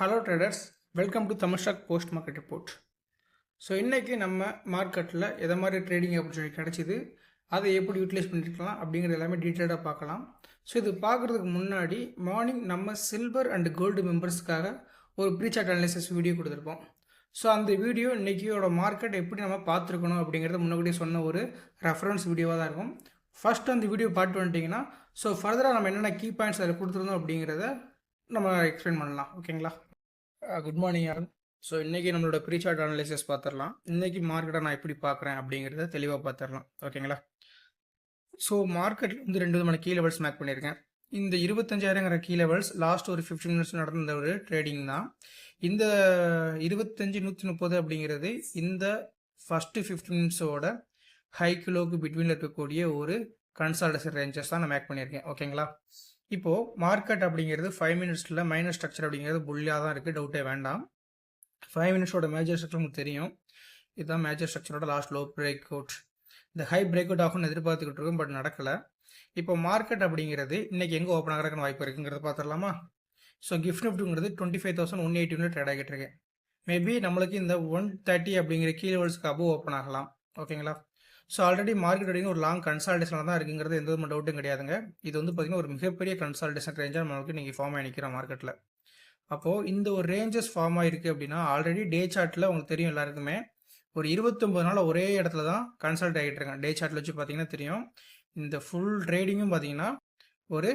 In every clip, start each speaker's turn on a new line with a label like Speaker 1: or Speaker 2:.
Speaker 1: Hello traders welcome to Tamilstock post market report so இன்றைக்கி நம்ம மார்க்கெட்டில் எதை மாதிரி ட்ரேடிங் ஆப்பர்ச்சுனிட்டி கிடச்சிது அதை எப்படி யூட்டிலைஸ் பண்ணிருக்கலாம் அப்படிங்கிறது எல்லாமே டீட்டெயிலாக பார்க்கலாம். ஸோ இது பார்க்குறதுக்கு முன்னாடி மார்னிங் நம்ம சில்வர் அண்ட் கோல்டு மெம்பர்ஸ்க்காக ஒரு ப்ரீசார்ட் அனலைசிஸ் வீடியோ கொடுத்துருப்போம். ஸோ அந்த வீடியோ இன்றைக்கியோட மார்க்கெட் எப்படி நம்ம பார்த்துருக்கணும் அப்படிங்கிறத முன்னாடியே சொன்ன ஒரு ரெஃபரன்ஸ் வீடியோவாக தான் இருக்கும். ஃபர்ஸ்ட் அந்த வீடியோ பார்த்து வந்துட்டிங்கன்னா ஸோ ஃபர்தராக நம்ம என்னென்ன கீ பாயிண்ட்ஸ் அதில் கொடுத்துருந்தோம் அப்படிங்கிறத நம்ம எக்ஸ்பிளைன் பண்ணலாம். ஓகேங்களா குட் மார்னிங் யாரும் ஸோ இன்றைக்கி நம்மளோட ப்ரீசார்ட் அனாலிசிஸ் பார்த்துடலாம் இன்றைக்கி மார்க்கெட்டை நான் எப்படி பார்க்குறேன் அப்படிங்கிறத தெளிவாக பார்த்துடலாம் ஓகேங்களா ஸோ மார்க்கெட்டில் வந்து ரெண்டு விதமான கீ லெவல்ஸ் மேக் பண்ணியிருக்கேன். இந்த இருபத்தஞ்சாயிரங்கிற கீ லெவல்ஸ் லாஸ்ட் ஒரு ஃபிஃப்டின் மினிட்ஸ் நடந்த ஒரு ட்ரேடிங் தான். இந்த இருபத்தஞ்சு நூற்றி முப்பது அப்படிங்கிறது இந்த ஃபஸ்ட்டு ஃபிஃப்டின் மினிட்ஸோட ஹை கிலோக்கு பிட்வீனில் இருக்கக்கூடிய ஒரு கன்சால்டேஷன் ரேஞ்சஸ் தான் நான் மேக் பண்ணியிருக்கேன். ஓகேங்களா இப்போது மார்க்கெட் அப்படிங்கிறது ஃபைவ் மினிட்ஸில் மைனஸ் ஸ்ட்ரக்சர் அப்படிங்கிறது புள்ளியாக தான் இருக்குது டவுட்டே வேண்டாம். ஃபைவ் மினிட்ஸோட மேஜர் ஸ்ட்ரக்சர் உங்களுக்கு தெரியும். இதுதான் மேஜர் ஸ்ட்ரக்சரோட லாஸ்ட் லோ பிரேக் அவுட் இந்த ஹை பிரேக் அவுட் ஆகும்னு எதிர்பார்த்துக்கிட்டு இருக்கோம் பட் நடக்கலை. இப்போ மார்க்கெட் அப்படிங்கிறது இன்றைக்கி எங்கே ஓப்பன் ஆகிறதுக்கு வாய்ப்பு இருக்குங்கிறத பார்த்துடலாமா? So gift நிஃப்ட்டுங்கிறது twenty five thousand one eighty trade ஆகிட்டு இருக்கேன் மேபி நம்மளுக்கு இந்த ஒன் தேர்ட்டி அப்படிங்கிற கீழே லெவல்ஸ்க்கு அபோவ் ஓப்பன் ஆகலாம். ஓகேங்களா ஸோ ஆல்ரெடி மார்க்கெட் வரைக்கும் ஒரு லாங் கன்சால்டேஷனில் தான் இருக்குங்கிறது எந்த விதமான டவுட்டும் கிடையாதுங்க. இது வந்து பார்த்தீங்கன்னா ஒரு மிகப்பெரிய கன்சால்டேஷன் ரேஞ்சாக நம்மளுக்கு நீங்கள் ஃபார்ம் ஆகி நிற்கிற மார்க்கெட்டில் அப்போது இந்த ஒரு ரேஞ்சஸ் ஃபார்ம் ஆகிருக்கு அப்படின்னா ஆல்ரெடி டே சார்ட்டில் உங்களுக்கு தெரியும் எல்லாருக்குமே. ஒரு இருபத்தொம்பது நாள் ஒரே இடத்துல தான் கன்சல்ட் ஆகிட்டு இருக்கேன் டே சார்ட்டில் வச்சு பார்த்தீங்கன்னா தெரியும். இந்த ஃபுல் ட்ரேடிங்கும் பார்த்தீங்கன்னா ஒரு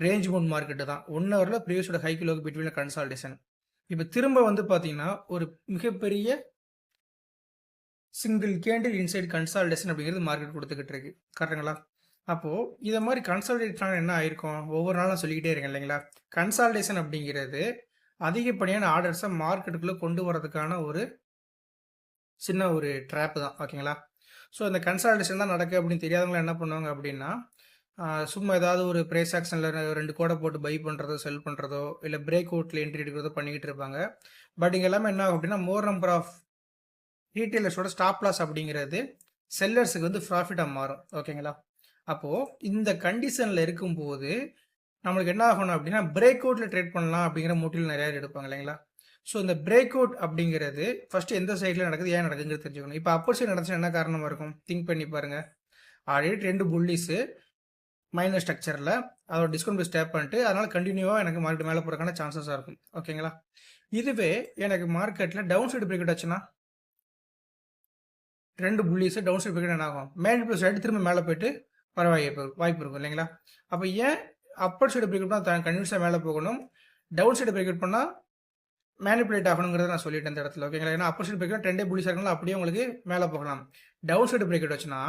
Speaker 1: ரேஞ்ச் பவுண்ட் மார்க்கெட்டு தான். ஒன் ஹவரில் ப்ரீவியஸோட ஹை கிலோக்கு பிட்வீன் கன்சால்டேஷன் இப்போ திரும்ப வந்து பார்த்தீங்கன்னா ஒரு மிகப்பெரிய சிங்கிள் கேண்டில் இன்சைட் கன்சால்டேஷன் அப்படிங்கிறது மார்க்கெட் கொடுத்துக்கிட்டு இருக்கு. கரெக்டுங்களா அப்போது இதை மாதிரி கன்சால்டேட் ஆனால் என்ன ஆயிருக்கும்? ஒவ்வொரு நாளும் சொல்லிக்கிட்டே இருக்கேன் இல்லைங்களா? கன்சால்டேஷன் அப்படிங்கிறது அதிகப்படியான ஆர்டர்ஸை மார்க்கெட்டுக்குள்ளே கொண்டு வரதுக்கான ஒரு சின்ன ஒரு ட்ராப் தான் ஓகேங்களா? ஸோ அந்த கன்சால்டேஷன் தான் நடக்கு அப்படின்னு தெரியாதவங்களாம் என்ன பண்ணுவாங்க அப்படின்னா சும்மா ஏதாவது ஒரு ப்ரைஸ் ஆக்ஷனில் ரெண்டு கோடை போட்டு பை பண்ணுறதோ செல் பண்ணுறதோ இல்லை பிரேக் அவுட்டில் என்ட்ரி எடுக்கிறதோ பண்ணிக்கிட்டு இருப்பாங்க. பட் இங்கே எல்லாமே என்ன ஆகும் அப்படின்னா மோர் நம்பர் ஆஃப் ரீட்டைலர்ஸோட ஸ்டாப் லாஸ் அப்படிங்கிறது செல்லர்ஸுக்கு வந்து ப்ராஃபிட்டாக மாறும். ஓகேங்களா அப்போது இந்த கண்டிஷனில் இருக்கும்போது நம்மளுக்கு என்ன ஆகணும் அப்படின்னா பிரேக் அவுட்டில் ட்ரேட் பண்ணலாம் அப்படிங்கிற மோட்டிவ் நிறையா எடுப்பாங்க இல்லைங்களா? ஸோ இந்த பிரேக் அவுட் அப்படிங்கிறது ஃபஸ்ட்டு எந்த சைடில் நடக்குது ஏன் நடக்குங்கிறது தெரிஞ்சுக்கணும். இப்போ அப்பர் சைடு நடந்துச்சு என்ன காரணமாக இருக்கும்? திங்க் பண்ணி பாருங்கள் ஆல்ரெடி ரெண்டு புள்ளிஸு மைனர் ஸ்ட்ரக்சரில் அதோட டிஸ்கவுண்ட் பே ஸ்டேப் பண்ணிட்டு அதனால் கண்டினியூவாக எனக்கு மார்க்கெட் மேலே போகிறதுக்கான சான்சஸாக இருக்கும். ஓகேங்களா இதுவே எனக்கு மார்க்கெட்டில் டவுன் சைடு பிரேக் ஆச்சுன்னா ரெண்டு புள்ளிஸை டவுன் சைட் பிரேக் என்ன ஆகும் மேல் ப்ளஸ் சைடு திரும்ப மேலே போயிட்டு வர வாய்ப்பு வாய்ப்பு இருக்கும் இல்லைங்களா? அப்போ ஏன் அப்பர் சைடு பிரேக் பண்ணால் கன்வின்ஸாக மேலே போகணும்? டவுன் சைடு பிரேக் பண்ணால் மேனிப்புலேட் ஆகணுங்கிறத நான் சொல்லிட்டேன் இந்த இடத்துல ஓகேங்களா? ஏன்னா அப்பர் சைடு பிரேக் ரெண்டே டே புள்ளிஸ் இருக்கனால அப்படியே உங்களுக்கு மேலே போகலாம். டவுன் சைடு பிரேக் வச்சுன்னா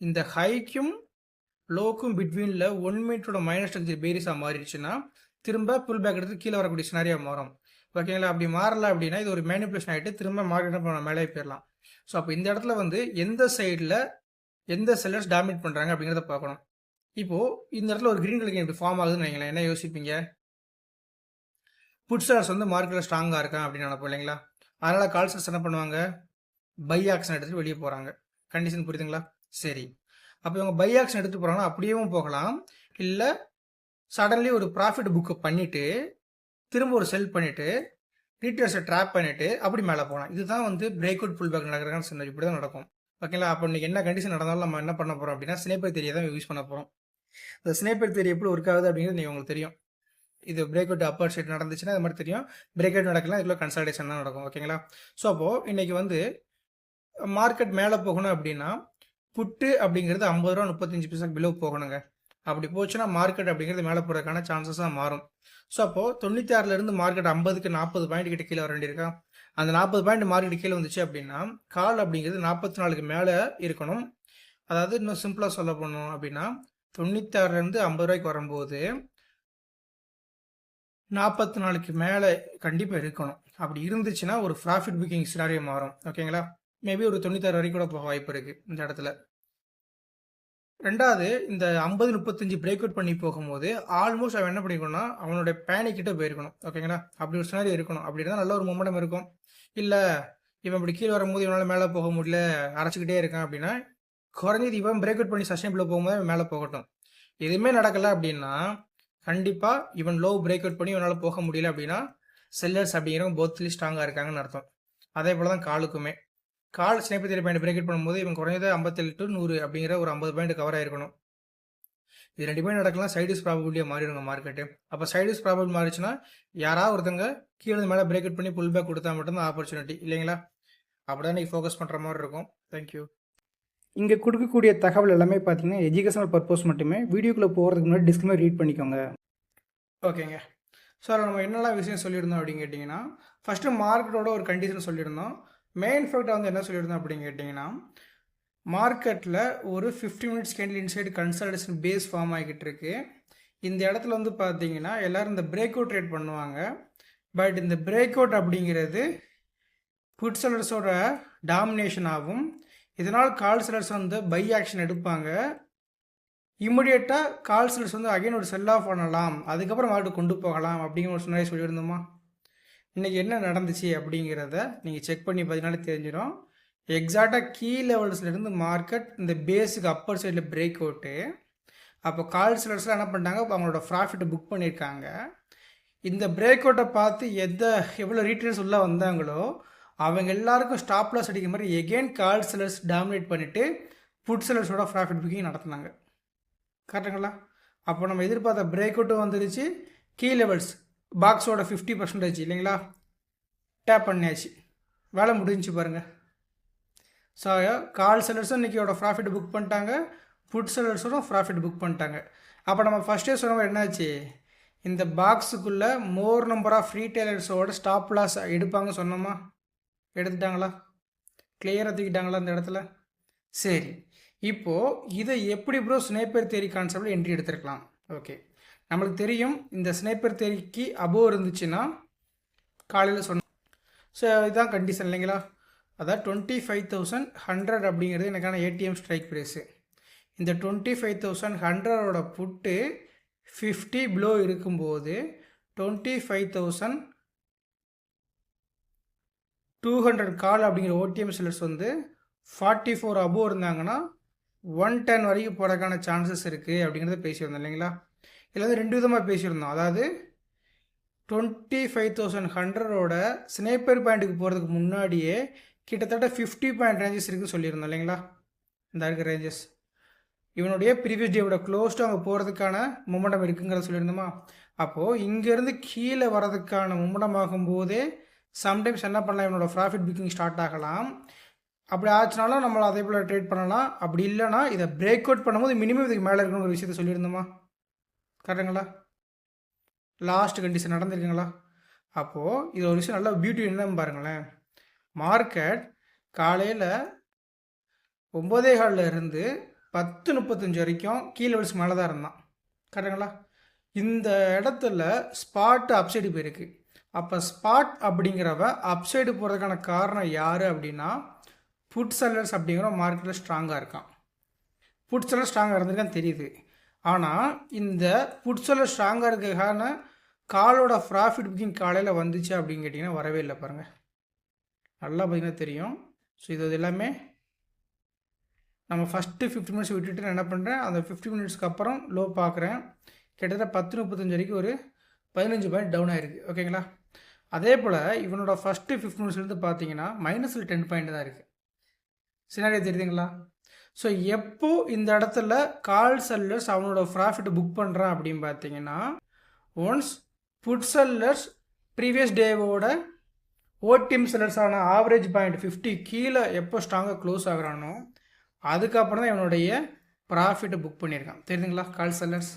Speaker 1: இந்த ஹைக்கும் லோக்கும் பிட்வீனில் ஒன் மீட்டரோட மைனஸ் ஸ்ட்ரக்சர் பேரிஸாக மாறிடுச்சுன்னா திரும்ப புல் பேக் எடுத்து கீழே வரக்கூடிய சினாரியாக மாறும். ஓகேங்களா? அப்படி மாறல அப்படின்னா இது ஒரு மேனிப்புலேஷன் ஆகிட்டு திரும்ப மார்க்கெட் மேலே போயிடலாம். ஸோ அப்போ இந்த இடத்துல வந்து எந்த சைடில் எந்த செல்லர்ஸ் டாமினேட் பண்ணுறாங்க அப்படிங்கிறத பார்க்கணும். இப்போது இந்த இடத்துல ஒரு க்ரீன் கலர் இப்படி ஃபார்ம் ஆகுதுன்னு வைங்களேன். என்ன யோசிப்பீங்க? புட் செல்லர்ஸ் வந்து மார்க்கெட்டில் ஸ்ட்ராங்காக இருக்கான் அப்படின்னு நினைப்போம் இல்லைங்களா? அதனால் கால்சர்ஸ் என்ன பண்ணுவாங்க? பை ஆக்ஷன் எடுத்துகிட்டு வெளியே போகிறாங்க கண்டிஷன் புரியுதுங்களா? சரி. அப்போ இவங்க பை ஆக்ஷன் எடுத்து போகிறாங்கன்னா அப்படியேவும் போகலாம். இல்லை சடன்லி ஒரு ப்ராஃபிட் புக்கை பண்ணிவிட்டு திரும்ப ஒரு செல் பண்ணிவிட்டு ரீட்டர்ஸை ட்ராப் பண்ணிவிட்டு அப்படி மேலே போகலாம் இதுதான் வந்து பிரேக் அவுட் புல் பேக் நடக்கிறாங்கன்னு சொன்ன இப்படி தான் நடக்கும். ஓகேங்களா? அப்போ இன்றைக்கி என்ன கண்டிஷன் நடந்தாலும் நம்ம என்ன பண்ண போகிறோம் அப்படின்னா ஸ்னேப்பர் தேரியை தான் யூஸ் பண்ண போகிறோம் இந்த ஸ்னேப்பர் தேரி எப்படி ஒர்க் ஆகுது அப்படிங்கிறது நீங்கள் உங்களுக்கு தெரியும். இது பிரேக் அவுட் அப்பர் சைட் நடந்துச்சுன்னா அது மாதிரி தெரியும். பிரேக் அவுட் நடக்கலாம் இதில் கன்சல்டேஷன் தான் நடக்கும். ஓகேங்களா? ஸோ அப்போது இன்றைக்கி வந்து மார்க்கெட் மேலே போகணும் அப்படின்னா புட்டு அப்படிங்கிறது ஐம்பது ரூபா முப்பத்தஞ்சு பைசா பிலோ போகணுங்க. அப்படி போச்சுன்னா மார்க்கெட் அப்படிங்கிறது மேலே போகிறதுக்கான சான்சஸாக மாறும். ஸோ அப்போது தொண்ணூற்றி ஆறுலேருந்து மார்க்கெட் ஐம்பதுக்கு நாற்பது பாயிண்ட் கிட்ட கீழே வர வேண்டியிருக்கா? அந்த நாற்பது பாயிண்ட் மார்க்கெட் கீழே வந்துச்சு அப்படின்னா கால் அப்படிங்கிறது நாற்பத்தி நாலுக்கு மேலே இருக்கணும். அதாவது இன்னும் சிம்பிளாக சொல்ல போனோம் அப்படின்னா தொண்ணூத்தாறுலேருந்து ஐம்பது ரூபாய்க்கு வரும்போது நாற்பத்தி நாலுக்கு மேலே கண்டிப்பாக இருக்கணும். அப்படி இருந்துச்சுன்னா ஒரு ப்ராஃபிட் புக்கிங் சினாரியோ மாறும். ஓகேங்களா மேபி ஒரு தொண்ணூத்தாறு வரைக்கும் கூட போக வாய்ப்பு இருக்குது இந்த இடத்துல. ரெண்டாவது இந்த ஐம்பது முப்பத்தஞ்சு பிரேக் அவுட் பண்ணி போகும்போது ஆல்மோஸ்ட் அவன் என்ன பண்ணிக்கணும்னா அவனோட பேனிக்கிட்ட போயிருக்கணும். ஓகேங்களா அப்படி ஒரு சினாரி இருக்கணும். அப்படி இருந்தால் நல்ல ஒரு மொமெண்டம் இருக்கும். இல்லை இவன் இப்படி கீழே வரும்போது இவனால் மேலே போக முடியல அரைச்சிக்கிட்டே இருக்கான் அப்படின்னா குறைஞ்சது இவன் பிரேக் அவுட் பண்ணி சஸ்டைபிள் போகும்போது மேலே போகட்டும். எதுவுமே நடக்கலை அப்படின்னா கண்டிப்பாக இவன் லோ பிரேக் அவுட் பண்ணி இவனால் போக முடியல அப்படின்னா செல்லர்ஸ் அப்படிங்கிறவங்க போத்லேயும் ஸ்ட்ராங்காக இருக்காங்கன்னு அர்த்தம். அதே போல் தான் காலுக்குமே. கால் ஸ்னேப்பர் தேரி பாயிண்ட் பிரேக்கெட் பண்ணும்போது இவங்க குறைஞ்சது ஐம்பத்தேழு டு நூறு அப்படிங்கிற ஒரு ஐம்பது பாயிண்ட் கவர் ஆயிருக்கணும். இது ரெண்டு பாயிண்ட் நடக்கலாம் சைடிஸ் ப்ராபபிலிட்டியாக மாறிடுங்க மார்க்கெட்டு அப்போ சைடிஸ் ப்ராபபிள் மாறிச்சுன்னா யாராவது ஒருத்தங்க கீழே மேலே பிரேக்கெட் பண்ணி புல் பேக் கொடுத்தா மட்டும்தான் ஆப்பர்ச்சுனிட்டி இல்லைங்களா? அப்படி தான் நீங்கள் ஃபோக்கஸ் பண்ணுற மாதிரி இருக்கும். தேங்க்யூ
Speaker 2: இங்கே கொடுக்கக்கூடிய தகவல் எல்லாமே பார்த்தீங்கன்னா எஜுகேஷனல் பர்பஸ் மட்டுமே. வீடியோக்குள்ளே போகிறதுக்கு முன்னாடி டிஸ்கிளைமர் ரீட் பண்ணிக்கோங்க.
Speaker 1: ஓகேங்க. ஸோ அதில் நம்ம என்னெல்லாம் விஷயம் சொல்லியிருந்தோம் அப்படின்னு கேட்டிங்கன்னா ஃபஸ்ட்டு மார்க்கெட்டோட ஒரு கண்டிஷன் சொல்லியிருந்தோம். மெயின் ஃபேக்டாக வந்து என்ன சொல்லியிருந்தோம் அப்படின்னு கேட்டிங்கன்னா மார்க்கெட்டில் ஒரு fifty minutes candle inside consolidation base form ஆகிக்கிட்டு இருக்கு. இந்த இடத்துல வந்து பார்த்தீங்கன்னா எல்லோரும் இந்த பிரேக் அவுட் ட்ரேட் பண்ணுவாங்க. பட் இந்த பிரேக் அவுட் அப்படிங்கிறது புட் செல்லர்ஸோட டாமினேஷன் ஆகும். இதனால் கால் செல்லர்ஸ் வந்து பை ஆக்ஷன் எடுப்பாங்க. இம்மிடியேட்டாக கால் செல்லர்ஸ் வந்து அகைன் ஒரு செல் ஆஃப் பண்ணலாம். அதுக்கப்புறம் மாட்டு கொண்டு போகலாம் அப்படிங்கிற ஒரு சொன்னாலே சொல்லியிருந்தோமா? இன்றைக்கி என்ன நடந்துச்சு அப்படிங்கிறத நீங்கள் செக் பண்ணி பார்த்தீங்கனாலே தெரிஞ்சிடும். எக்ஸாக்டாக கீ லெவல்ஸ்லேருந்து மார்க்கெட் இந்த பேஸுக்கு அப்பர் சைடில் பிரேக் அவுட்டு அப்போ கால் செல்லர்ஸ்லாம் என்ன பண்ணிட்டாங்க? இப்போ அவங்களோட ப்ராஃபிட்டை புக் பண்ணியிருக்காங்க. இந்த பிரேக் அவுட்டை பார்த்து எந்த எவ்வளோ ரீட்டெயில்ஸ் உள்ளே வந்தாங்களோ அவங்க எல்லாருக்கும் ஸ்டாப் லாஸ் அடிக்கிற மாதிரி எகெயின் கால் சிலர்ஸ் டாமினேட் பண்ணிவிட்டு ஃபுட் செல்லர்ஸோட ப்ராஃபிட் புக்கிங் நடத்துனாங்க. கரெக்டுங்களா அப்போ நம்ம எதிர்பார்த்த பிரேக் அவுட்டும் வந்துருச்சு. கீ லெவல்ஸ் பாக்ஸோட ஃபிஃப்டி பர்சன்டேஜ் இல்லைங்களா? டேப் பண்ணியாச்சு. வேலை முடிஞ்சு பாருங்கள் ஸோ கால் செல்லர்ஸும் இன்றைக்கியோட ப்ராஃபிட் புக் பண்ணிட்டாங்க. ஃபுட் செல்லர்ஸோட ப்ராஃபிட் புக் பண்ணிட்டாங்க. அப்போ நம்ம ஃபஸ்ட்டே சொன்னோம் என்னாச்சு? இந்த பாக்ஸுக்குள்ளே மோர் நம்பர் ஆஃப் ரீட்டைலர்ஸோட ஸ்டாப் லாஸ் எடுப்பாங்க சொன்னோமா? எடுத்துட்டாங்களா? கிளியராக தூக்கிட்டாங்களா அந்த இடத்துல? சரி. இப்போது இதை எப்படி ப்ரோ ஸ்னேப்பர் தேரி கான்செப்டில் என்ட்ரி எடுத்துருக்கலாம்? ஓகே நம்மளுக்கு தெரியும் இந்த ஸ்னைப்பர் தேரிக்கு அபோவ் இருந்துச்சுன்னா காலையில் சொன்ன ஸோ இதுதான் கண்டிஷன் இல்லைங்களா? அதான் டுவெண்ட்டி ஃபைவ் தௌசண்ட் ஹண்ட்ரட் அப்படிங்கிறது எனக்கான ஏடிஎம் ஸ்ட்ரைக் ப்ரைஸு இந்த டுவெண்ட்டி ஃபைவ் தௌசண்ட் ஹண்ட்ரடோட புட்டு ஃபிஃப்டி ப்ளோ இருக்கும்போது twenty five thousand two hundred call அப்படிங்கிற ஓடிஎம் செல்லர்ஸ் வந்து ஃபார்ட்டி ஃபோர் அபோவ் இருந்தாங்கன்னா ஒன் டென் வரைக்கும் போகிறதுக்கான சான்சஸ் இருக்குது அப்படிங்கிறத பேசியிருந்தோம் இல்லைங்களா? இதில் வந்து ரெண்டு விதமாக பேசியிருந்தோம் அதாவது டுவெண்ட்டி ஃபைவ் தௌசண்ட் ஹண்ட்ரடோட ஸ்னேப்பர் பாயிண்ட்டுக்கு போகிறதுக்கு முன்னாடியே கிட்டத்தட்ட ஃபிஃப்டி பாயிண்ட் ரேஞ்சஸ் இருக்குதுன்னு சொல்லியிருந்தோம் இல்லைங்களா? இந்த இருக்க ரேஞ்சஸ் இவனுடைய ப்ரீவியஸ் டேவோட க்ளோஸ்ட்டு அவங்க போகிறதுக்கான மும்மடம் இருக்குங்கிறத சொல்லியிருந்தோமா? அப்போது இங்கேருந்து கீழே வரதுக்கான மும்மடம் ஆகும்போதே சம்டைம்ஸ் என்ன பண்ணலாம் இவனோட ப்ராஃபிட் புக்கிங் ஸ்டார்ட் ஆகலாம். அப்படி ஆச்சுனாலும் நம்மளை அதே போல் ட்ரேட் பண்ணலாம். அப்படி இல்லைனா இதை பிரேக் அவுட் பண்ணும்போது மினிமம் இதுக்கு மேலே இருக்கணுங்கிற விஷயத்த சொல்லியிருந்தோமா? கரெக்டுங்களா? லாஸ்ட் கண்டிஷன் நடந்திருக்குங்களா? அப்போது இது ஒரு விஷயம் நல்லா பியூட்டி என்னன்னு பாருங்களேன். மார்க்கெட் காலையில் ஒம்போதே காலில் இருந்து பத்து முப்பத்தஞ்சு வரைக்கும் கீழே வலிச்சு மேலே தான் இருந்தான். கரெக்டுங்களா? இந்த இடத்துல ஸ்பாட்டு அப்சைடு போயிருக்கு. அப்போ ஸ்பாட் அப்படிங்கிறவ அப்சைடு போகிறதுக்கான காரணம் யார் அப்படின்னா ஃபுட் செல்லர்ஸ் அப்படிங்கிற மார்க்கெட்டில் ஸ்ட்ராங்காக இருக்கான். ஃபுட் செல்லர் ஸ்ட்ராங்காக இருந்திருக்கான்னு தெரியுது. ஆனால் இந்த ஃபுட் செல்லர் ஸ்ட்ராங்காக இருக்கிறதுக்கான காலோட ப்ராஃபிட் புக்கிங் காலையில் வந்துச்சு அப்படின்னு கேட்டிங்கன்னா வரவே இல்லை பாருங்கள் நல்லா பார்த்திங்கன்னா தெரியும். ஸோ இது எல்லாமே நம்ம ஃபஸ்ட்டு ஃபிஃப்டி மினிட்ஸ் விட்டுட்டு நான் என்ன பண்ணுறேன் அந்த ஃபிஃப்டி மினிட்ஸ்க்கு அப்புறம் லோ பார்க்குறேன் கிட்டத்தட்ட பத்து முப்பத்தஞ்சு வரைக்கும் ஒரு பதினஞ்சு பாயிண்ட் டவுன் ஆயிருக்கு. ஓகேங்களா அதே போல் இவனோட ஃபஸ்ட்டு ஃபிஃப்டி மினிட்ஸ்லேருந்து பார்த்தீங்கன்னா மைனஸில் டென் பாயிண்ட் தான் இருக்குது சினாரியோ தெரியுதுங்களா? ஸோ எப்போ இந்த இடத்துல கால் செல்லர்ஸ் அவனோட ப்ராஃபிட் புக் பண்ணுறான் அப்படின்னு பார்த்தீங்கன்னா ஒன்ஸ் புட் செல்லர்ஸ் ப்ரீவியஸ் டேவோட ஓடிஎம் செல்லர்ஸான ஆவரேஜ் பாயிண்ட் ஃபிஃப்டி கீழே எப்போ ஸ்ட்ராங்காக க்ளோஸ் ஆகுறானோ அதுக்கப்புறம் தான் இவனுடைய ப்ராஃபிட்டை புக் பண்ணியிருக்கான். தெரியுதுங்களா? கால் செல்லர்ஸ்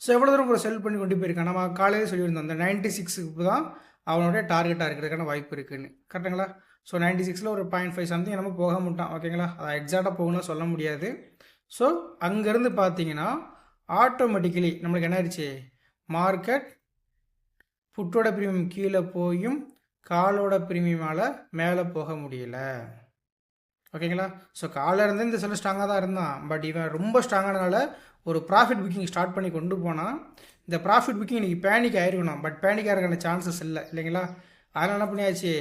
Speaker 1: ஸோ எவ்வளோ தூரம் கூட செல் பண்ணி கொண்டு போயிருக்கான்? நம்ம காலையில் சொல்லியிருந்தோம் அந்த நைன்ட்டி சிக்ஸுக்கு தான் அவனுடைய டார்கெட்டாக இருக்கிறதுக்கான வாய்ப்பு இருக்குதுன்னு கரெக்டுங்களா ஸோ நைன்ட்டி சிக்ஸில் ஒரு பாயிண்ட் ஃபைவ் சம்திங் நம்ம போக மாட்டான் ஓகேங்களா அதை எக்ஸாக்டாக போகணும்னு சொல்ல முடியாது. ஸோ அங்கேருந்து பார்த்தீங்கன்னா ஆட்டோமேட்டிக்கலி நம்மளுக்கு என்ன ஆயிடுச்சு மார்க்கெட் புட்டோட பிரீமியம் கீழே போயும் காலோட பிரீமியமால் மேலே போக முடியல. ஓகேங்களா ஸோ காலில் இருந்து இந்த சில ஸ்ட்ராங்காக தான் இருந்தான். பட் இவன் ரொம்ப ஸ்ட்ராங்கானனால ஒரு ப்ராஃபிட் புக்கிங் ஸ்டார்ட் பண்ணி கொண்டு போனால் இந்த ப்ராஃபிட் புக்கிங் இன்றைக்கி பேனிக் ஆயிருக்கணும். பட் பேனிக் ஆகிறக்கான சான்சஸ் இல்லை இல்லைங்களா? அதனால் என்ன பண்ணியாச்சு?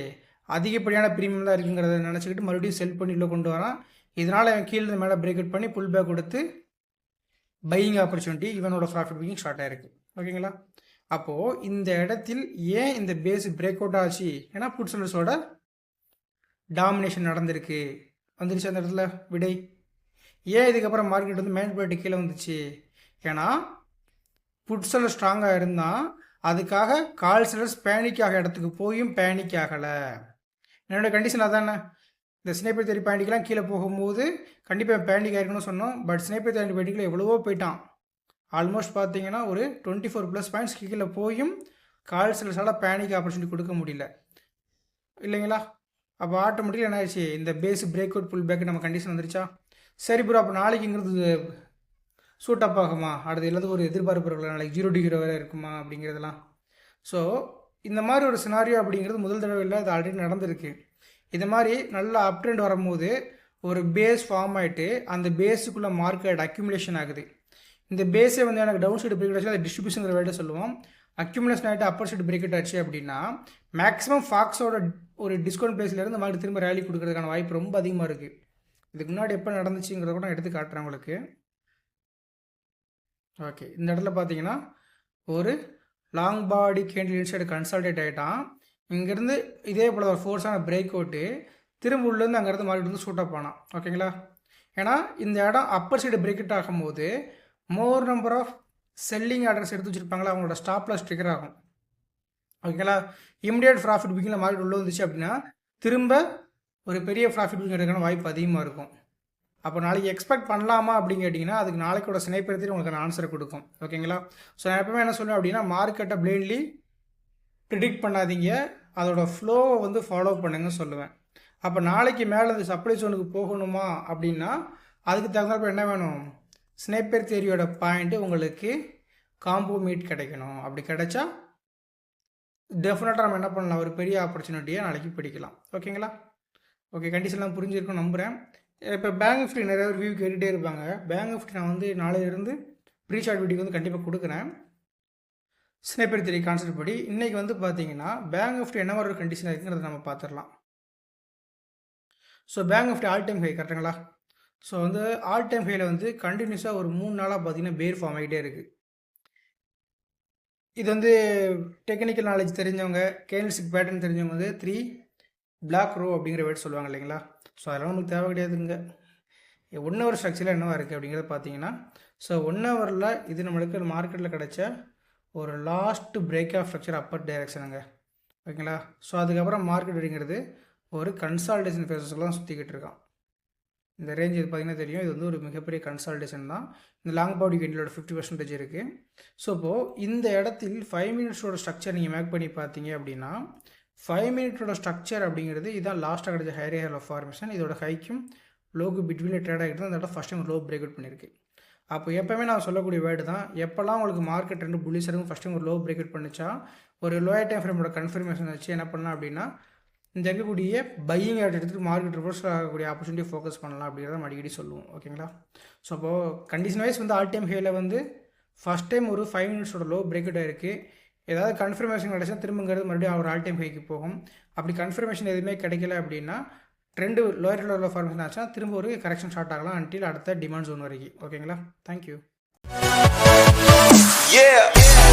Speaker 1: அதிகப்படியான ப்ரீமியம் தான் இருக்குங்கிறத நினச்சிக்கிட்டு மறுபடியும் செல் பண்ணி உள்ள கொண்டு வரான். இதனால் அவன் கீழே மேலே பிரேக் அவுட் பண்ணி புல் பேக் கொடுத்து பையிங் ஆப்பர்ச்சுனிட்டி இவனோட ப்ராஃபிட் புக்கிங் ஸ்டார்ட் ஆயிருக்கு. ஓகேங்களா? அப்போது இந்த இடத்தில் ஏன் இந்த பேஸ் பிரேக் அவுட் ஆச்சு? ஏன்னா புட் செல்லர்ஸோட டாமினேஷன் நடந்திருக்கு. வந்துருச்சு அந்த இடத்துல விடை. ஏன் இதுக்கப்புறம் மார்க்கெட் வந்து மேன்பேட்டு கீழே வந்துச்சு? ஏன்னா புட் செல்லர் ஸ்ட்ராங்காக இருந்தால் அதுக்காக கால் செல்லர்ஸ் பேனிக் ஆக இடத்துக்கு போயும் பேனிக் ஆகலை. என்னோட கண்டிஷன் அதானே? இந்த ஸ்னேப்பர் தேடி பேண்டிக்கெலாம் கீழே போகும்போது கண்டிப்பாக பேண்டிக் ஆயிருக்குன்னு சொன்னோம். பட் ஸ்னேப்பர் தேடி பேண்டிக்கில் எவ்வளவோ போயிட்டான். ஆல்மோஸ்ட் பார்த்தீங்கன்னா ஒரு டுவெண்ட்டி ஃபோர் ப்ளஸ் பாயிண்ட்ஸ் கீழே போயும் கால் சால பேனிக் ஆப்பர்ச்சுனிட்டி கொடுக்க முடியல. இல்லைங்களா? அப்போ ஆட்டோமேட்டிக்காக என்ன ஆயிடுச்சு? இந்த base break out pull back நம்ம கண்டிஷன் வந்துருச்சா? சரி ப்ரோ அப்போ நாளைக்குங்கிறது சூட் அப் ஆகுமா? அடுத்து எல்லாத்துக்கும் ஒரு எதிர்பார்ப்பு இருக்குல்ல நாளைக்கு ஜீரோ டிகிரி வரை இருக்குமா அப்படிங்கிறதெல்லாம். ஸோ இந்த மாதிரி ஒரு சினாரியோ அப்படிங்கிறது முதல் தடவை இல்லை அது ஆல்ரெடி நடந்திருக்கு. இது மாதிரி நல்லா அப் ட்ரெண்ட் வரும்போது ஒரு பேஸ் ஃபார்ம் ஆகிட்டு அந்த பேஸுக்குள்ளே மார்க்கெட் அக்யூமுலேஷன் ஆகுது. இந்த பேஸே வந்து எனக்கு டவுன் சைடு பிரேக் ஆச்சு அதை டிஸ்ட்ரிபியூஷன் வேலை சொல்லுவோம். அக்யூமுலேஷன் ஆகிட்டு அப்பர் சைடு பிரேக் ஆச்சு அப்படின்னா மேக்ஸிமம் ஃபாக்ஸோட ஒரு டிஸ்கவுண்ட் ப்ரைஸ்லேருந்து மார்க்கெட் திரும்ப ரேலி கொடுக்கறதுக்கான வாய்ப்பு ரொம்ப அதிகமாக இருக்குது இதுக்கு முன்னாடி எப்போ நடந்துச்சுங்கிறத கூட நான் எடுத்து காட்டுறேன் உங்களுக்கு. ஓகே இந்த இடத்துல பார்த்தீங்கன்னா ஒரு long body candle inside consolidate ஆகிட்டான் இங்கேருந்து இதே போல் ஒரு ஃபோர்ஸான பிரேக் அவுட்டு திரும்ப உள்ளேருந்து அங்கேருந்து மார்க்கெட் வந்து ஷூட் அப் ஆனான். ஓகேங்களா ஏன்னா இந்த இடம் அப்பர் சைடு பிரேக் அவுட் ஆகும்போது more number of selling orders எடுத்து வச்சுருப்பாங்களா அவங்களோட ஸ்டாப்லாஸ் ட்ரிகர் ஆகும். ஓகேங்களா இமிடியேட் ப்ராஃபிட் புக்கிங்கில் மார்க்கெட் உள்ளே வந்துச்சு அப்படின்னா திரும்ப ஒரு பெரிய ப்ராஃபிட் புக்கிங் எடுக்கான வாய்ப்பு அதிகமாக இருக்கும். அப்போ நாளைக்கு எக்ஸ்பெக்ட் பண்ணலாமா அப்படின்னு கேட்டிங்கன்னா அதுக்கு நாளைக்கோட சினைப்பெடுத்து உங்களுக்கு நான் ஆன்சரை கொடுக்கும். ஓகேங்களா ஸோ நான் எப்பவுமே என்ன சொல்லுவேன் அப்படின்னா மார்க்கெட்டை பிளைன்லி ப்ரிடிக்ட் பண்ணாதீங்க. அதோட ஃப்ளோவை வந்து ஃபாலோ பண்ணுங்க சொல்லுவேன். அப்போ நாளைக்கு மேலே அந்த சப்ளை சோனுக்கு போகணுமா அப்படின்னா அதுக்கு தகுந்தப்ப என்ன வேணும்? ஸ்னேப்பர் தேரியோட பாயிண்ட்டு உங்களுக்கு காம்போ மீட் கிடைக்கணும். அப்படி கிடைச்சா டெஃபினட்டாக நம்ம என்ன பண்ணலாம்? ஒரு பெரிய ஆப்பர்ச்சுனிட்டியை நாளைக்கு பிடிக்கலாம். ஓகேங்களா ஓகே கண்டிஷன்லாம் புரிஞ்சிருக்கும் நம்புகிறேன் இப்போ பேங்க் நிஃப்டி நிறைய ரிவ்யூ வியூ கேட்டுகிட்டே இருப்பாங்க. பேங்க் நிஃப்டி நான் வந்து நாளையிலிருந்து ப்ரீ ஷார்ட் வீடியோ வந்து கண்டிப்பாக கொடுக்குறேன். ஸ்னேப்பர் தெரிய கான்செப்ட் படி. இன்றைக்கி வந்து பார்த்தீங்கன்னா பேங்க் நிஃப்டி என்ன மாதிரி ஒரு கண்டிஷன் இருக்குங்கிறத நம்ம பார்த்துடலாம் so bank nifty all time high கரெக்டுங்களா ஸோ வந்து ஆல் டைம் ஹையில் வந்து கண்டினியூஸாக ஒரு மூணு நாளாக பார்த்தீங்கன்னா பேர் ஃபார்ம் ஆகிட்டே இருக்குது இது வந்து டெக்னிக்கல் நாலேஜ் தெரிஞ்சவங்க கேண்டில்ஸ்டிக் பேட்டர்ன் தெரிஞ்சவங்க வந்து த்ரீ பிளாக் ரோ அப்படிங்கிற வேர்ட் சொல்லுவாங்க இல்லைங்களா? ஸோ அதெல்லாம் நமக்கு தேவை கிடையாதுங்க. ஒன் ஹவர் ஸ்ட்ரக்சரில் என்னவாக இருக்குது அப்படிங்கிறத பார்த்தீங்கன்னா ஸோ ஒன் ஹவரில் இது நம்மளுக்கு மார்க்கெட்டில் கிடைச்ச ஒரு last break of structure upper டைரக்ஷனுங்க ஓகேங்களா? ஸோ அதுக்கப்புறம் மார்க்கெட் அப்படிங்கிறது ஒரு கன்சால்டேஷன் ஃபேஸஸ்லாம் சுற்றிக்கிட்டு இருக்கான். இந்த ரேஞ்ச் இது பார்த்தீங்கன்னா தெரியும். இது வந்து ஒரு மிகப்பெரிய கன்சால்டேஷன் தான். இந்த லாங் பாடி கெண்டிலோட ஃபிஃப்டி பர்சன்டேஜ் இருக்குது ஸோ இப்போது இந்த இடத்தில் ஃபைவ் மினிட்ஸோட ஸ்ட்ரக்சர் நீங்கள் மேக் பண்ணி பார்த்தீங்க அப்படின்னா ஃபைவ் மினிட்டோட ஸ்ட்ரக்சர் அப்படிங்கிறது இதான் லாஸ்ட்டாக கிடைச்ச ஹையர் ஹேர் ஆஃப் ஃபார்மேஷன் இதோட ஹைக்கும் லோக்கு பிட்வீனில் ட்ரேட் ஆகிட்டு அந்த இடம் first time low break out பண்ணியிருக்கு. அப்போ எப்போவுமே நான் சொல்லக்கூடிய வேர்டு தான் எப்போல்லாம் உங்களுக்கு மார்க்கெட் ரெண்டு புள்ளிஸ் இருக்கும் ஃபஸ்ட் டைம் ஒரு லோ பிரேக் அவுட் பண்ணிச்சா ஒரு லோயர் டைம் ஃப்ரேமோட கன்ஃபர்மேஷன் வச்சு என்ன பண்ணலாம் அப்படின்னா இந்த இருக்கக்கூடிய பையிங் ஆட் எடுத்துகிட்டு மார்க்கெட் ரிவர்ஸ் ஆகக்கூடிய ஆப்பர்ச்சுனிட்டி ஃபோக்கஸ் பண்ணலாம் அப்படிங்கிறத நம்ம அடிக்கடி சொல்லுவோம். ஓகேங்களா ஸோ அப்போது கண்டிஷன் வைஸ் வந்து ஆல் டைம் ஹேயில் வந்து ஃபஸ்ட் டைம் ஒரு ஃபைவ் மினிட்ஸோட லோ பிரேக் அவுட் ஆயிருக்கு. ஏதாவது கன்ஃபர்மேஷன் கிடைச்சா திரும்பங்கிறது மறுபடியும் ஒரு ஆல் டைம் ஹைக்கு போகும். அப்படி கன்ஃபர்மேஷன் எதுவுமே கிடைக்கல அப்படின்னா ட்ரெண்டு லோயர் லெவலில் ஃபார்மேஷன் ஆச்சுன்னா திரும்ப ஒரு கரெக்ஷன் ஸ்டார்ட் ஆகலாம் அன்டில் அடுத்த டிமாண்ட் ஜோன் வரைக்கும். ஓகேங்களா தேங்க்யூ
Speaker 3: Yeah.